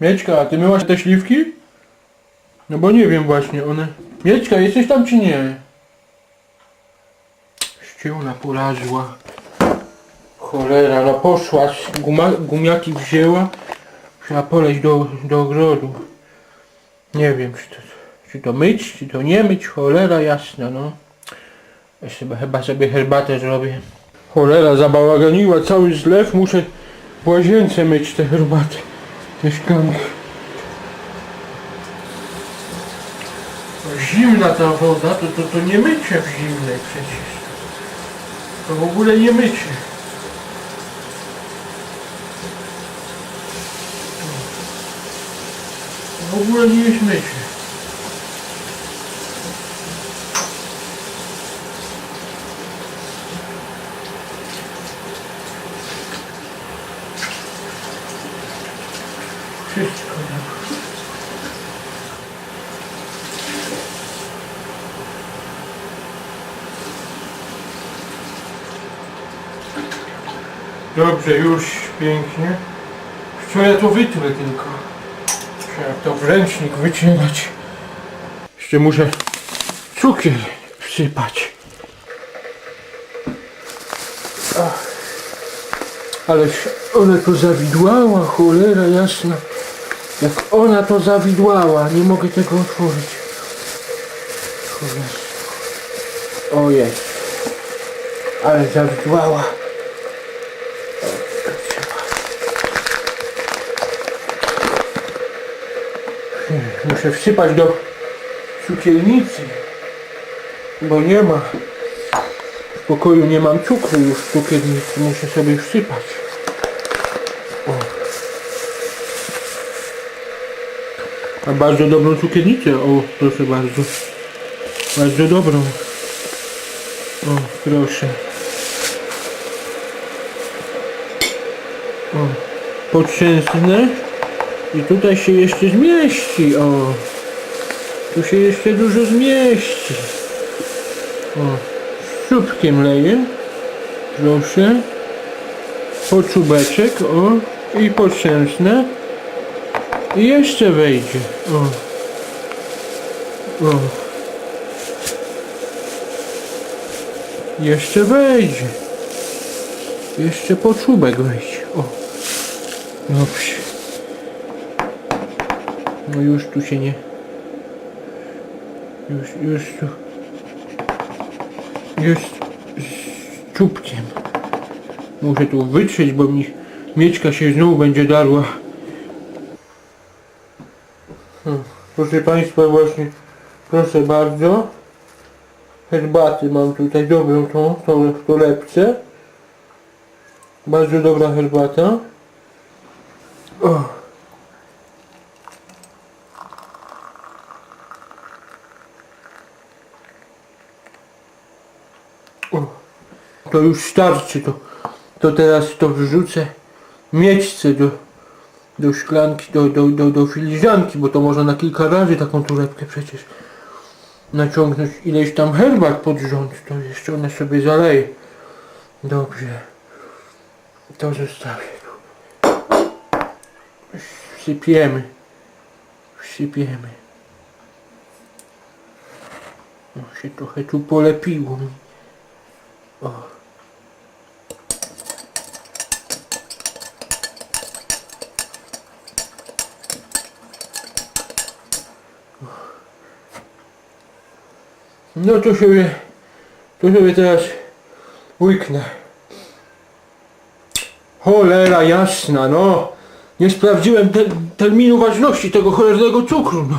Mieczka, ty myłaś te śliwki? No bo nie wiem właśnie, one... Mieczka, jesteś tam czy nie? Ściuna polazła. Cholera, no poszła, guma, gumiaki wzięła. Trzeba poleć do, do ogrodu. Nie wiem, czy to, czy to myć, czy to nie myć, cholera jasna, no. Jeszcze chyba- sobie herbatę zrobię. Cholera, zabałaganiła cały zlew, muszę w łazience myć tę herbatę. No, Zimna ta woda, to, to, to nie mycie w zimnej przecież. To w ogóle nie mycie. To w ogóle nie jest mycie. Wszystko. Dobrze, już pięknie. Co ja to wytrę tylko? Trzeba to w ręcznik wycierać. Jeszcze muszę cukier wsypać. Ach. Ależ ona to zawidłała, cholera jasna. Jak ona to zawidłała, nie mogę tego otworzyć. O jest. Ale zawidłała. Muszę wsypać do cukiernicy, bo nie ma. W pokoju nie mam cukru już w cukiernicy, muszę sobie wsypać. A bardzo dobrą cukiernicę, o proszę bardzo. Bardzo dobrą. O, proszę. O, potrzęsnę. I tutaj się jeszcze zmieści, o. Tu się jeszcze dużo zmieści. O, z czubkiem leję. Proszę. Po czubeczek, o. I potrzęsnę. I jeszcze wejdzie, o. O. Jeszcze wejdzie. Jeszcze po czubek wejdzie, o. Dobrze. No już tu się nie... Już, już tu... Już z czubkiem. Muszę tu wytrzeć, bo mi mieczka się znowu będzie darła. Proszę Państwa, właśnie, proszę bardzo. Herbaty mam tutaj dobrą tą, tą w torebce. Bardzo dobra herbata. O. O, to już starczy, to, to teraz to wrzucę mieczce do, do szklanki, do, do, do, do filiżanki, bo to można na kilka razy taką torebkę przecież naciągnąć ileś tam herbat pod rząd, to jeszcze one sobie zaleje. Dobrze. To zostawię tu. Wsypiemy. Wsypiemy. No się trochę tu polepiło mi. No to sobie, to sobie teraz łyknę. Cholera jasna, no. Nie sprawdziłem te, terminu ważności tego cholernego cukru, no.